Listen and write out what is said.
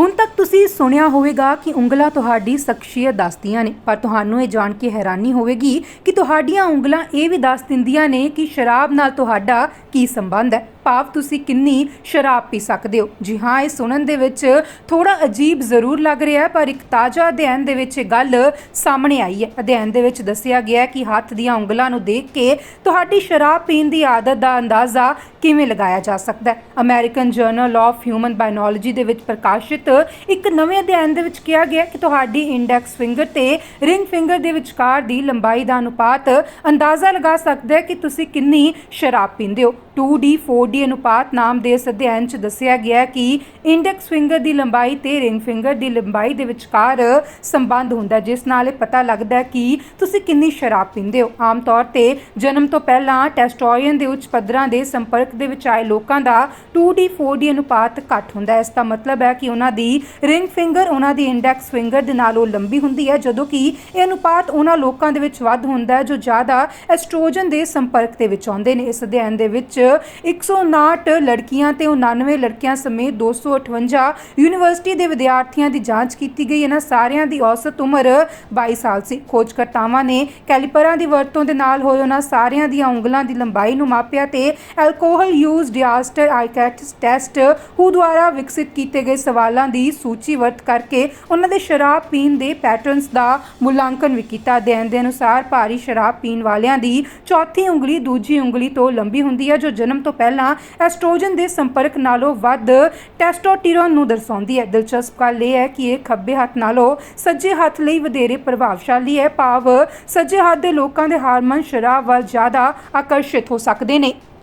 junta ਤੁਸੀਂ ਸੁਣਿਆ ਹੋਵੇਗਾ ਕਿ ਉਂਗਲਾਂ ਤੁਹਾਡੀ ਸ਼ਖਸੀਅਤ ਦੱਸਦੀਆਂ ਨੇ, ਪਰ ਤੁਹਾਨੂੰ ਇਹ ਜਾਣ ਕੇ ਹੈਰਾਨੀ ਹੋਵੇਗੀ ਕਿ ਤੁਹਾਡੀਆਂ ਉਂਗਲਾਂ ਇਹ ਵੀ ਦੱਸ ਦਿੰਦੀਆਂ ਨੇ ਕਿ ਸ਼ਰਾਬ ਨਾਲ ਤੁਹਾਡਾ ਕੀ ਸੰਬੰਧ ਹੈ। ਭਾਵ ਤੁਸੀਂ ਕਿੰਨੀ ਸ਼ਰਾਬ ਪੀ ਸਕਦੇ ਹੋ। ਜੀ ਹਾਂ, ਇਹ ਸੁਣਨ ਦੇ ਵਿੱਚ ਥੋੜਾ ਅਜੀਬ ਜ਼ਰੂਰ ਲੱਗ ਰਿਹਾ ਹੈ, ਪਰ ਇੱਕ ਤਾਜ਼ਾ ਅਧਿਐਨ ਦੇ ਵਿੱਚ ਇਹ ਗੱਲ ਸਾਹਮਣੇ ਆਈ ਹੈ। ਅਧਿਐਨ ਦੇ ਵਿੱਚ ਦੱਸਿਆ ਗਿਆ ਹੈ ਕਿ ਹੱਥ ਦੀਆਂ ਉਂਗਲਾਂ ਨੂੰ ਦੇਖ ਕੇ ਤੁਹਾਡੀ ਸ਼ਰਾਬ ਪੀਣ ਦੀ ਆਦਤ ਦਾ ਅੰਦਾਜ਼ਾ ਕਿਵੇਂ ਲਗਾਇਆ ਜਾ ਸਕਦਾ ਹੈ। American journal of human biology ਦੇ ਵਿੱਚ ਪ੍ਰਕਾਸ਼ਿਤ ਇੱਕ ਇੱਕ ਨਵੇਂ ਅਧਿਐਨ ਦੇ ਵਿੱਚ ਕਿਹਾ ਗਿਆ ਕਿ ਤੁਹਾਡੀ ਇੰਡੈਕਸ ਫਿੰਗਰ ਤੇ ਰਿੰਗ ਫਿੰਗਰ ਦੇ ਵਿਚਕਾਰ ਦੀ ਲੰਬਾਈ ਦਾ ਅਨੁਪਾਤ ਅੰਦਾਜ਼ਾ ਲਗਾ ਸਕਦਾ ਹੈ ਕਿ ਤੁਸੀਂ ਕਿੰਨੀ ਸ਼ਰਾਬ ਪੀਂਦੇ ਹੋ। 2D 4D ਅਨੁਪਾਤ ਨਾਮ ਦੇ ਇਸ ਅਧਿਐਨ 'ਚ ਦੱਸਿਆ ਗਿਆ ਕਿ ਇੰਡੈਕਸ ਫਿੰਗਰ ਦੀ ਲੰਬਾਈ ਤੇ ਰਿੰਗ ਫਿੰਗਰ ਦੀ ਲੰਬਾਈ ਦੇ ਵਿਚਕਾਰ ਸੰਬੰਧ ਹੁੰਦਾ ਜਿਸ ਨਾਲ ਇਹ ਪਤਾ ਲੱਗਦਾ ਹੈ ਕਿ ਤੁਸੀਂ ਕਿੰਨੀ ਸ਼ਰਾਬ ਪੀਂਦੇ ਹੋ। ਆਮ ਤੌਰ ਤੇ ਜਨਮ ਤੋਂ ਪਹਿਲਾਂ ਟੈਸਟੋਰੀਅਨ ਦੇ ਉੱਚ ਪੱਧਰਾਂ ਦੇ ਸੰਪਰਕ ਦੇ ਵਿੱਚ ਆਏ ਲੋਕਾਂ ਦਾ 2D 4D ਅਨੁਪਾਤ ਘੱਟ ਹੁੰਦਾ ਹੈ। ਇਸ ਦਾ ਮਤਲਬ ਹੈ ਕਿ ਉਹਨਾਂ ਦੀ ਰਿੰਗ ਫਿੰਗਰ, ਉਹਨਾਂ ਦੀ ਇੰਡੈਕਸ ਫਿੰਗਰ ਦੇ ਨਾਲੋਂ ਲੰਬੀ ਹੁੰਦੀ ਹੈ, ਜਦੋਂ ਕਿ ਇਹ ਅਨੁਪਾਤ ਉਹਨਾਂ ਲੋਕਾਂ ਦੇ ਵਿੱਚ ਵੱਧ ਹੁੰਦਾ ਹੈ, ਜੋ ਜ਼ਿਆਦਾ ਐਸਟ੍ਰੋਜਨ ਦੇ ਸੰਪਰਕ ਦੇ ਵਿੱਚ ਆਉਂਦੇ ਨੇ। ਇਸ ਅਧਿਐਨ ਦੇ ਵਿੱਚ 159 ਲੜਕੀਆਂ ਤੇ 99 ਲੜਕਿਆਂ ਸਮੇਤ 258 ਯੂਨੀਵਰਸਿਟੀ ਦੇ ਵਿਦਿਆਰਥੀਆਂ ਦੀ ਜਾਂਚ ਕੀਤੀ ਗਈ। ਇਹਨਾਂ ਸਾਰਿਆਂ ਦੀ ਔਸਤ ਉਮਰ 22 ਸਾਲ ਸੀ। ਖੋਜਕਰਤਾਵਾਂ ਨੇ ਕੈਲੀਪਰਾਂ ਦੀ ਵਰਤੋਂ ਦੇ ਨਾਲ ਹੋਏ ਉਹਨਾਂ ਸਾਰਿਆਂ ਦੀਆਂ ਉਂਗਲਾਂ ਦੀ ਲੰਬਾਈ ਨੂੰ ਮਾਪਿਆ ਤੇ ਐਲਕੋਹਲ ਯੂਜ਼ ਡਿਆਸਟਰ ਆਈਕੈਟਸ ਟੈਸਟ, ਹੂ ਦੁਆਰਾ ਵਿਕਸਿਤ ਕੀਤੇ ਗਏ ਸਵਾਲਾਂ ਦੀ ਸੂਚੀ ਵਰਤ ਕਰਕੇ ਉਹਨਾਂ ਦੇ ਸ਼ਰਾਬ ਪੀਣ ਦੇ ਪੈਟਰਨਸ ਦਾ ਮੁਲਾਂਕਣ ਵੀ ਕੀਤਾ। ਅਧਿਐਨ ਦੇ ਅਨੁਸਾਰ ਭਾਰੀ ਸ਼ਰਾਬ ਪੀਣ ਵਾਲਿਆਂ ਦੀ ਚੌਥੀ ਉਂਗਲੀ ਦੂਜੀ ਉਂਗਲੀ ਤੋਂ ਲੰਬੀ ਹੁੰਦੀ ਹੈ, ਜੋ ਜਨਮ ਤੋਂ ਪਹਿਲਾਂ ਐਸਟ੍ਰੋਜਨ ਦੇ ਸੰਪਰਕ ਨਾਲੋਂ ਵੱਧ ਟੈਸਟੋਸਟੇਰੋਨ ਨੂੰ ਦਰਸਾਉਂਦੀ ਹੈ। ਦਿਲਚਸਪ ਗੱਲ ਇਹ ਹੈ ਕਿ ਇਹ ਖੱਬੇ ਹੱਥ ਨਾਲੋਂ ਸੱਜੇ ਹੱਥ ਲਈ ਵਧੇਰੇ ਪ੍ਰਭਾਵਸ਼ਾਲੀ ਹੈ। ਭਾਵ ਸੱਜੇ ਹੱਥ ਦੇ ਲੋਕਾਂ ਦੇ ਹਾਰਮੋਨ ਸ਼ਰਾਬ ਵੱਲ ਜ਼ਿਆਦਾ ਆਕਰਸ਼ਿਤ ਹੋ ਸਕਦੇ ਨੇ।